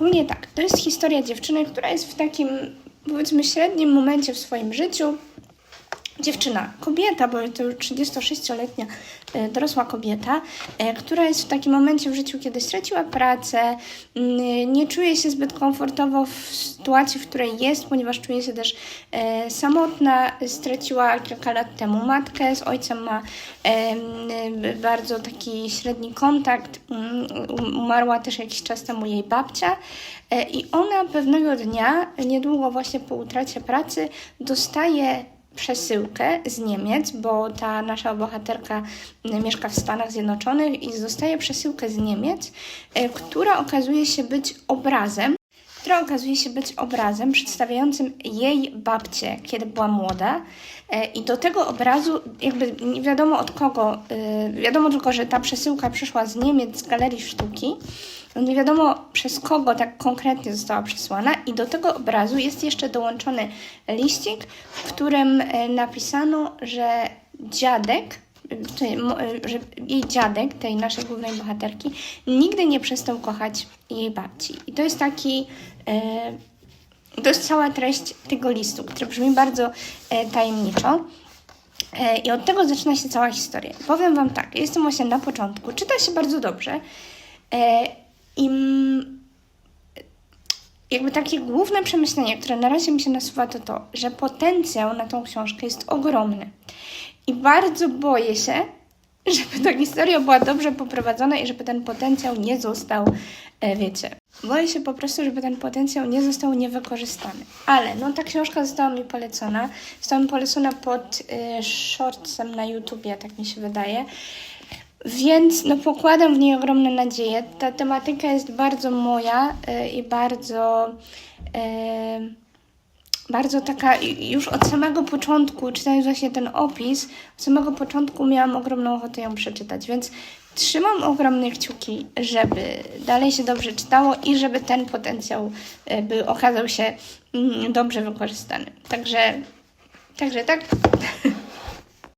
ogólnie tak, to jest historia dziewczyny, która jest w takim, powiedzmy, średnim momencie w swoim życiu. Dziewczyna, kobieta, bo to już 36-letnia e, dorosła kobieta, e, która jest w takim momencie w życiu, kiedy straciła pracę, mm, nie czuje się zbyt komfortowo w sytuacji, w której jest, ponieważ czuje się też e, samotna, straciła kilka lat temu matkę, z ojcem ma bardzo taki średni kontakt, mm, umarła też jakiś czas temu jej babcia i ona pewnego dnia, niedługo właśnie po utracie pracy, dostaje przesyłkę z Niemiec, bo ta nasza bohaterka mieszka w Stanach Zjednoczonych i dostaje przesyłkę z Niemiec, e, która okazuje się być obrazem, która okazuje się być obrazem przedstawiającym jej babcię, kiedy była młoda. E, I do tego obrazu, jakby nie wiadomo od kogo, e, wiadomo tylko, że ta przesyłka przyszła z Niemiec, z Galerii Sztuki. No Nie wiadomo przez kogo tak konkretnie została przesłana, i do tego obrazu jest jeszcze dołączony liścik, w którym e, napisano, że dziadek, czy, e, że jej dziadek, tej naszej głównej bohaterki, nigdy nie przestał kochać jej babci. I to jest taki. E, to jest cała treść tego listu, który brzmi bardzo e, tajemniczo. I od tego zaczyna się cała historia. Powiem Wam tak, jestem właśnie na początku, czyta się bardzo dobrze. I jakby takie główne przemyślenie, które na razie mi się nasuwa, to to, że potencjał na tą książkę jest ogromny. I bardzo boję się, żeby ta historia była dobrze poprowadzona i żeby ten potencjał nie został, e, wiecie. Boję się po prostu, żeby ten potencjał nie został niewykorzystany. Ale no ta książka została mi polecona. Została mi polecona pod y, shortsem na YouTubie, tak mi się wydaje. Więc no pokładam w niej ogromne nadzieje. Ta tematyka jest bardzo moja y, i bardzo y, bardzo taka, już od samego początku, czytając właśnie ten opis, od samego początku miałam ogromną ochotę ją przeczytać, więc trzymam ogromne kciuki, żeby dalej się dobrze czytało i żeby ten potencjał y, by okazał się mm, dobrze wykorzystany. Także, także tak.